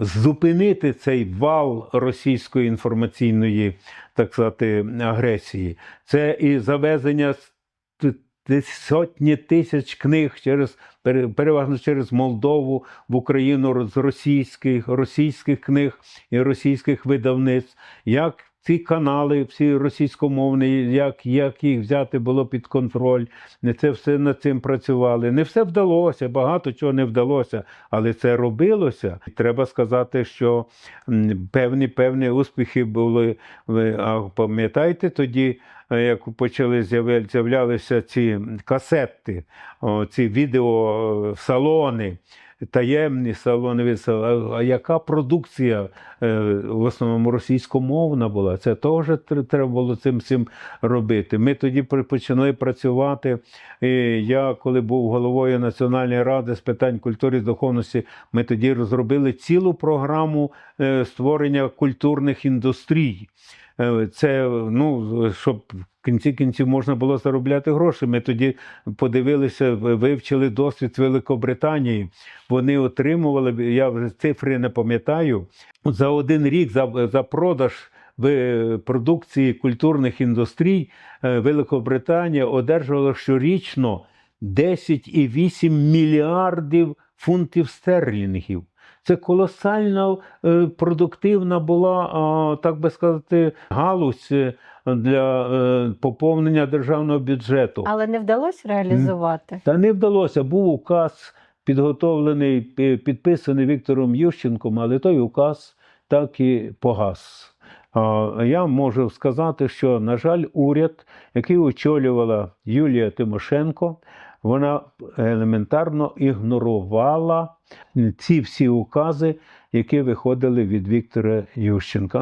зупинити цей вал російської інформаційної, так сказати, агресії. Це і завезення сотні тисяч книг через пере- переважно через Молдову в Україну з російських, російських книг і російських видавництв. Як ці канали, всі російськомовні, як, як їх взяти було під контроль, не це все над цим працювали. Не все вдалося, багато чого не вдалося, але це робилося. Треба сказати, що певні певні успіхи були. А пам'ятаєте тоді, е, як почали з'являлися ці касети, ці відео е. Таємні салони А яка продукція е, в основному російськомовна була? Це теж треба було цим всім робити. Ми тоді почали працювати. І я, коли був головою Національної ради з питань культури і духовності, ми тоді розробили цілу програму е, створення культурних індустрій. Е, Це ну, щоб в кінці кінців можна було заробляти гроші. Ми тоді подивилися, вивчили досвід Великобританії. Вони отримували, я вже цифри не пам'ятаю, за один рік за, за продаж продукції культурних індустрій е, Великобританія одержувала щорічно 10,8 мільярдів фунтів стерлінгів. Це колосально е, продуктивна була, так би сказати, галузь е, для е, поповнення державного бюджету. Але не вдалося реалізувати. Та не вдалося. Був указ підготовлений, підписаний Віктором Ющенком, але той указ так і погас. Я можу сказати, що, на жаль, уряд, який очолювала Юлія Тимошенко, вона елементарно ігнорувала ці всі укази, які виходили від Віктора Ющенка.